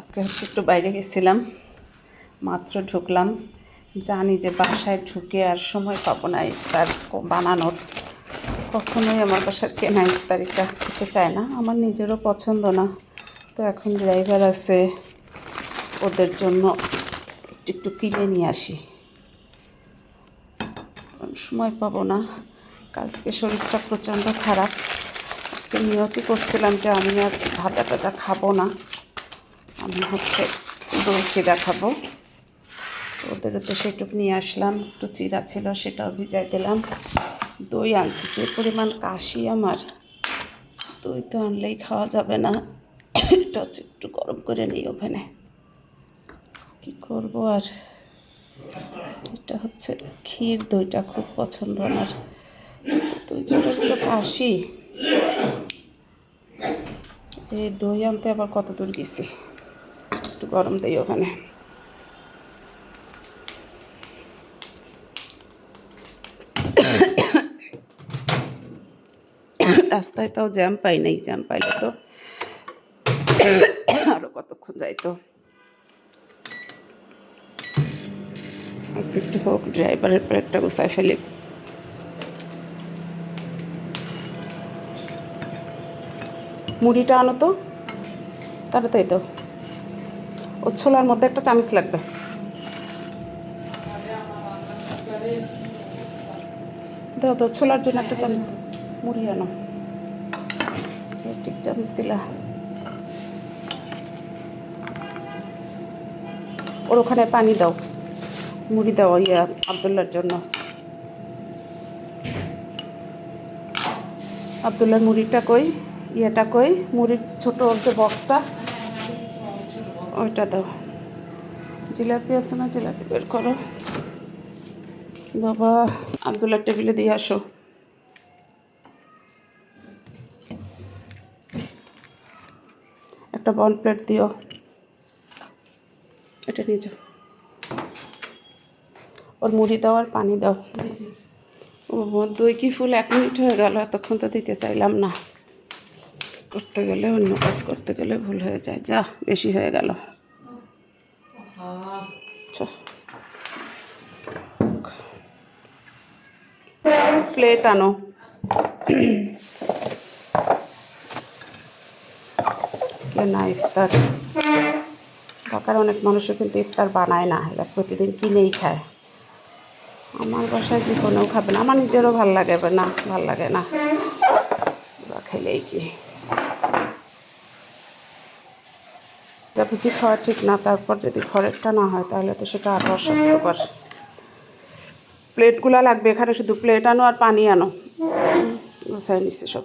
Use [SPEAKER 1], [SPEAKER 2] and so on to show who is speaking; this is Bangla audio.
[SPEAKER 1] আজকে হচ্ছে একটু বাইরে গেছিলাম, মাত্র ঢুকলাম। জানি যে বাসায় ঢুকে আর সময় পাবো না ইফতার বানানোর। কখনোই আমার বাসার কেনা ইফতারিটা খেতে চায় না। আমার নিজেরও পছন্দ না। তো এখন ড্রাইভার আছে, ওদের জন্য একটু একটু কিনে নিয়ে আসি। সময় পাবো না। কাল থেকে শরীরটা প্রচণ্ড খারাপ। আজকে নিয়তি করছিলাম যে আমি আর ভাজা টাজা খাব না। আমি হচ্ছে দই চিরা খাব তো ওদেরও তো সেটুকু নিয়ে আসলাম, একটু চিরা ছিল সেটাও ভিজাই দিলাম। দই আনছি, যে পরিমাণ কাশি আমার, দই তো আনলেই খাওয়া যাবে না। এটা হচ্ছে একটু গরম করে নিই ওভেনে। কী করব আর? এটা হচ্ছে ক্ষীর দইটা খুব পছন্দ আমার। দই জলের তো কাশি। এই দই আনতে আবার কত দূর গেছি? একটু গরম দিই ওখানে। রাস্তায় তাও জ্যাম পাই নাই, জ্যাম পাইলে তো আরও কতক্ষণ যাইতো। একটু হোক, ড্রাইভারের প্লেটটা গুছাই ফেলি। মুড়িটা আনো তো, তাড়াতাড়ি তো। ও ছোলার মধ্যে একটা চামচ লাগবে। দাও তো ছোলার জন্য একটা চামচ মুড়ি আনো। ঠিক চামচ দিলা। ওর ওখানে পানি দাও। মুড়ি দাও ইয়া আবদুল্লার জন্য। আবদুল্লার মুড়িটা কই? ইয়েটা কই? মুড়ির ছোট যে বক্সটা ওইটা দাও। জিলাপি আছে না জিলাপি বের করো। বাবা আবদুল্লার টেবিলে দিয়ে আসো। একটা বন প্লেট দিও। এটা নিয়ে যাও। ওর মুড়ি দাও আর পানি দাও। ও দই কি ফুল এক মিনিট হয়ে গেল? এতক্ষণ তো দিতে চাইলাম না। করতে গেলে, অন্য কাজ করতে গেলে ভুল হয়ে যায়। যা, বেশি হয়ে গেল। প্লেট আনো। না, ইফতার? ঢাকার অনেক মানুষও কিন্তু ইফতার বানায় না এবার প্রতিদিন কিনেই খায়। আমার বাসায় যে কোনেও খাবে না, আমার নিজেরও ভালো লাগে না, ভালো লাগে না। খেলেই কি? যা বুঝি খাওয়া ঠিক না, তারপর যদি ঘরেরটা না হয়, তাহলে তো সেটা আরও অস্বাস্থ্যকর। প্লেটগুলো লাগবে এখানে, শুধু প্লেট আনো আর পানি আনো। গুছাই নিচ্ছে সব।